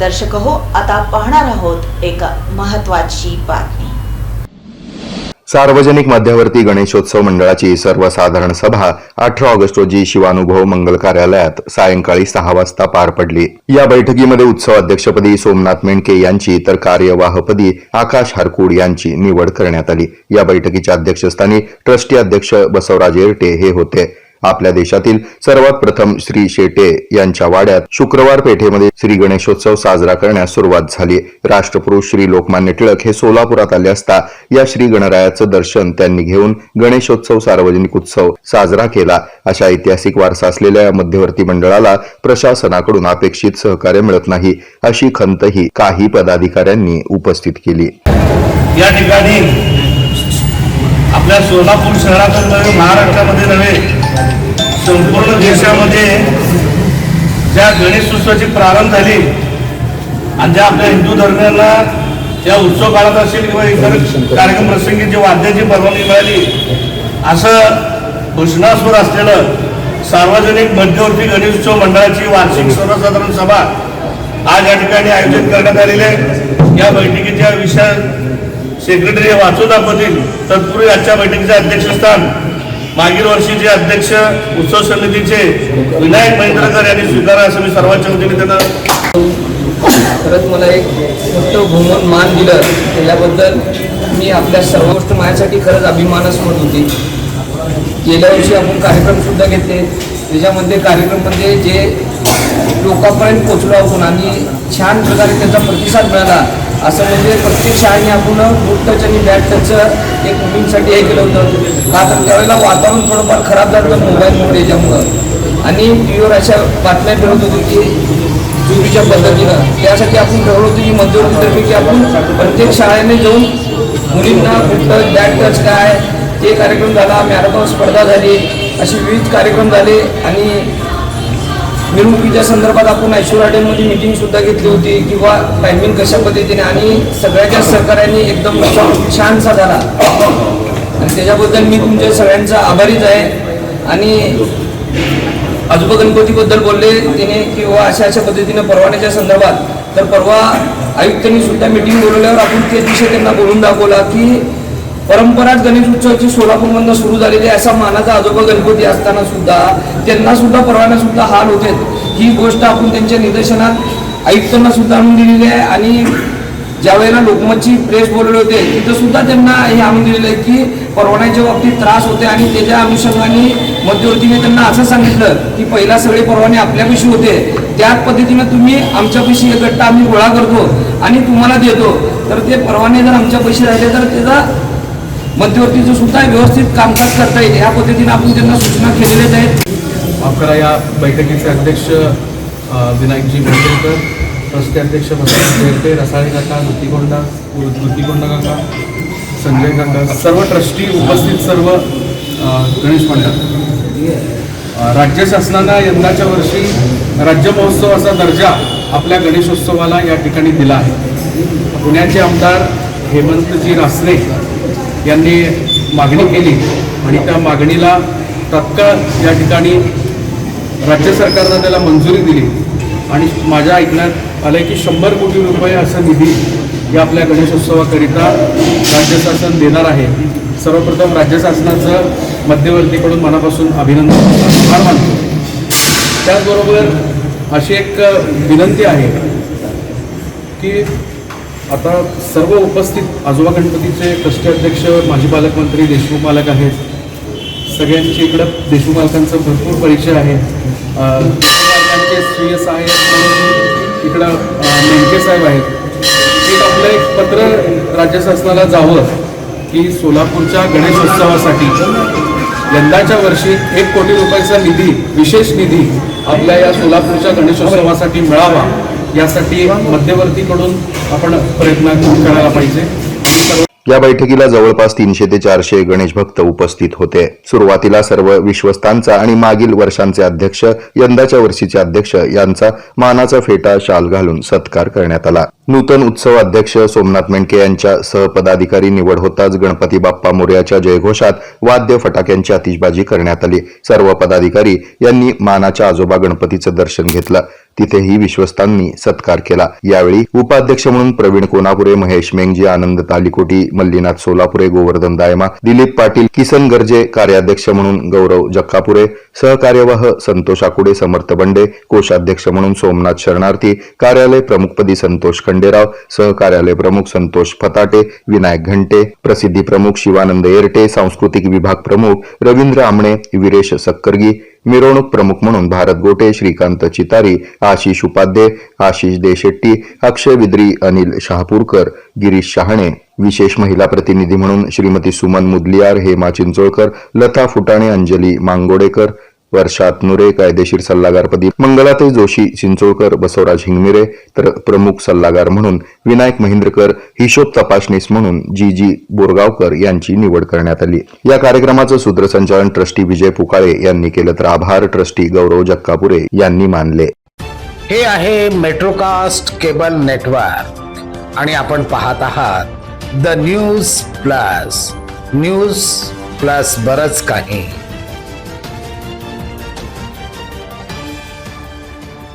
दर्शक हो आता पाहणार आहोत एक महत्वाची बातमी. सार्वजनिक मध्यवर्ती गणेशोत्सव मंडळाची सर्वसाधारण सभा अठरा ऑगस्ट रोजी शिवानुभव मंगल कार्यालयात सायंकाळी सहा वाजता पार पडली. या बैठकीमध्ये उत्सव अध्यक्षपदी सोमनाथ मेंढके यांची तर कार्यवाहपदी आकाश हरकुड यांची निवड करण्यात आली. या बैठकीच्या अध्यक्षस्थानी ट्रस्टी अध्यक्ष बसवराज एरटे हे होते. आपल्या देशातील सर्वात प्रथम श्री शेटे यांच्या वाड्यात शुक्रवार पेठेमध्ये श्री गणेशोत्सव साजरा करण्यास सुरुवात झाली. राष्ट्रपुरुष श्री लोकमान्य टिळक हे सोलापुरात आले असता या श्री गणरायाचं दर्शन त्यांनी घेऊन गणेशोत्सव सार्वजनिक उत्सव साजरा केला. अशा ऐतिहासिक वारसा असलेल्या या मध्यवर्ती मंडळाला प्रशासनाकडून अपेक्षित सहकार्य मिळत नाही अशी खंतही काही पदाधिकाऱ्यांनी उपस्थित केली. या ठिकाणी आपल्या सोलापूर शहरातच नव्हे महाराष्ट्रामध्ये नव्हे संपूर्ण देशामध्ये ज्या गणेशोत्सवाची प्रारंभ झाली आणि ज्या आपल्या हिंदू धर्मियांना या उत्सव काळात असेल किंवा इतर कार्यक्रम प्रसंगी जी वाद्याची परवानगी मिळाली असं घोषणास्वर असलेलं सार्वजनिक मध्यवर्ती गणेशोत्सव मंडळाची वार्षिक सर्वसाधारण सभा आज या ठिकाणी आयोजित करण्यात आलेली आहे. या बैठकीच्या विषय सेक्रेटरी वाचून दाखवतील. तत्पूर्वी आजच्या बैठकीचे अध्यक्षस्थान मागील वर्षी जे अध्यक्ष उत्सव समितीचे विनायक महेंद्रकर यांनी स्वीकारा असं मी सर्वांच्या वतीने त्यांना खरंच मला एक मोठं भूमन मान दिलं त्याच्याबद्दल मी आपल्या सर्व गोष्ट माझ्यासाठी खरंच अभिमानास्पद होती. गेल्या वर्षी आपण कार्यक्रमसुद्धा घेतले. त्याच्यामध्ये कार्यक्रममध्ये म्हणजे जे लोकांपर्यंत पोचलो आपण आणि छान प्रकारे त्याचा प्रतिसाद मिळाला. असं म्हणजे प्रत्येक शाळेने आपण ग्रुप टच आणि बॅट टचचं एक मुलींसाठी हे केलं होतं. का तर त्यावेळेला वातावरण थोडंफार खराब झालं मोबाईलमुळे याच्यामुळं. आणि टी व्हीवर अशा बातम्या मिळत होती की चुकीच्या पद्धतीनं. त्यासाठी आपण ठरवलं होतं की मध्यवर्तीतर्फे की आपण प्रत्येक शाळेने जाऊन मुलींना कुठं बॅट टच काय ते कार्यक्रम झाला मॅरेथॉन स्पर्धा झाली असे विविध कार्यक्रम झाले आणि मिरवणुकीच्या संदर्भात आपण ऐश्वर हॉटेलमध्ये मिटिंग सुद्धा घेतली होती किंवा टायमिंग कशा पद्धतीने आणि सगळ्याच्या सहकार्याने एकदम छानसा झाला. आणि त्याच्याबद्दल मी तुमच्या सगळ्यांचा आभारीच आहे. आणि आजोबा गणपतीबद्दल बोलले तिने किंवा अशा अशा पद्धतीने परवान्याच्या संदर्भात. तर परवा आयुक्तांनी सुद्धा मिटिंग बोलवल्यावर आपण ते विषय त्यांना बोलून दाखवला की परंपराच गणेश उत्सवाची सोलापूरमधनं सुरू झालेली आहे असा मानाचा आजोबा गणपती असताना सुद्धा त्यांना सुद्धा परवाना सुद्धा हाल होते ही गोष्ट आपण त्यांच्या निदर्शनात आयुक्तांना सुद्धा आणून दिलेली आहे आणि ज्या वेळेला लोकमतची प्रेस बोलवले होते तिथं सुद्धा त्यांना हे आणून दिलेलं आहे की परवान्याच्या बाबतीत त्रास होते आणि त्याच्या अनुषंगाने मध्यवर्तीने त्यांना असं सांगितलं की पहिला सगळे परवाने आपल्यापाशी होते. त्याच पद्धतीनं तुम्ही आमच्यापाशी एक गट्टा आम्ही गोळा करतो आणि तुम्हाला देतो. तर ते परवाने जर आमच्यापाशी राहिले तर त्याचा मध्यवर्तीचं सुद्धा व्यवस्थित कामकाज करता येईल या पद्धतीने आपण त्यांना सूचना केलेल्याच आहेत. आपल्या या बैठकीचे अध्यक्ष विनायकजी मंडळकर ट्रस्टी अध्यक्ष बसवंत शेळके रसाळे काका धुतीकोंडा धुतीकोंडा काका संजय काका सर्व ट्रस्टी उपस्थित सर्व गणेश मंडळ. राज्य शासनानं यंदाच्या वर्षी राज्य महोत्सवाचा दर्जा आपल्या गणेशोत्सवाला या ठिकाणी दिला आहे. पुण्याचे आमदार हेमंतजी रासने यांनी मागणी केली आणि त्या मागणीला तत्काळ या ठिकाणी राज्य सरकारनं त्याला मंजुरी दिली. आणि माझ्या ऐकण्यात आलं की शंभर कोटी रुपये असा निधी या आपल्या गणेशोत्सवाकरिता राज्य शासन देणार आहे. सर्वप्रथम राज्य शासनाचं मध्यवर्तीकडून मनापासून अभिनंदन आभार मानतो. त्याचबरोबर अशी एक विनंती आहे की आता सर्व उपस्थित आजोबा गणपतीचे ट्रस्टी अध्यक्ष माजी पालकमंत्री देशमुख पालक आहेत. सगळ्यांची इकडं देशमुख पालकांचा भरपूर परिचय आहे. अ, पालकांचे श्रेय सहाय्यक इकडं अ, मेंढके साहेब आहेत. एक आपलं एक पत्र राज्य शासनाला जावं की सोलापूरच्या गणेशोत्सवासाठी यंदाच्या वर्षी एक कोटी रुपयाचा निधी विशेष निधी आपल्या या सोलापूरच्या गणेशोत्सवासाठी मिळावा. यासाठी मध्यवर्तीकडून आपण प्रयत्न करायला पाहिजे. या बैठकीला जवळपास तीनशे ते चारशे गणेश भक्त उपस्थित होते. सुरुवातीला सर्व विश्वस्तांचा आणि मागील वर्षांचे अध्यक्ष यंदाच्या वर्षीचे अध्यक्ष यांचा मानाचा फेटा शाल घालून सत्कार करण्यात आला. नूतन उत्सव अध्यक्ष सोमनाथ मेंडके यांच्या सहपदाधिकारी निवड होताच गणपती बाप्पा मोर्याच्या जयघोषात वाद्य फटाक्यांची आतिषबाजी करण्यात आली. सर्व पदाधिकारी यांनी मानाच्या आजोबा गणपतीचं दर्शन घेतलं. तिथेही विश्वस्तांनी सत्कार केला. यावेळी उपाध्यक्ष म्हणून प्रवीण कोनापुरे महेश मेंगजी आनंद तालिकोटी मल्लीनाथ सोलापुरे गोवर्धन दायमा दिलीप पाटील किसन गर्जे कार्याध्यक्ष म्हणून गौरव जक्कापुरे सहकार्यवाह संतोष आकुडे समर्थ बंडे कोषाध्यक्ष म्हणून सोमनाथ शरणार्थी कार्यालय प्रमुखपदी संतोष खंडेराव सहकार्यालय प्रमुख संतोष फताटे विनायक घंटे प्रसिद्धी प्रमुख शिवानंद येरटे सांस्कृतिक विभाग प्रमुख रवींद्र आमणे विरेश सक्करगी मिरवणूक प्रमुख म्हणून भारत गोटे श्रीकांत चितारी आशिष उपाध्ये आशिष देशेट्टी अक्षय विद्री अनिल शहापूरकर गिरीश शहाणे विशेष महिला प्रतिनिधी म्हणून श्रीमती सुमन मुदलियार हेमा चिंचोळकर लता फुटाणे अंजली मांगोडेकर वर्षात नुरे कायदेशीर सल्लागारपदी मंगलाते जोशी चिंचोळकर बसवराज हिंगमिरे तर प्रमुख सल्लागार म्हणून विनायक महेंद्रकर हिशोब तपासणीस म्हणून जी जी बोरगावकर यांची निवड करण्यात आली. या कार्यक्रमाचं सूत्रसंचालन ट्रस्टी विजय पुकाळे यांनी केलं तर आभार. ट्रस्टी गौरव जक्कापुरे यांनी मानले. हे आहे मेट्रोकास्ट केबल नेटवर्क आणि आपण पाहत आहात the news plus news plus बरच काही.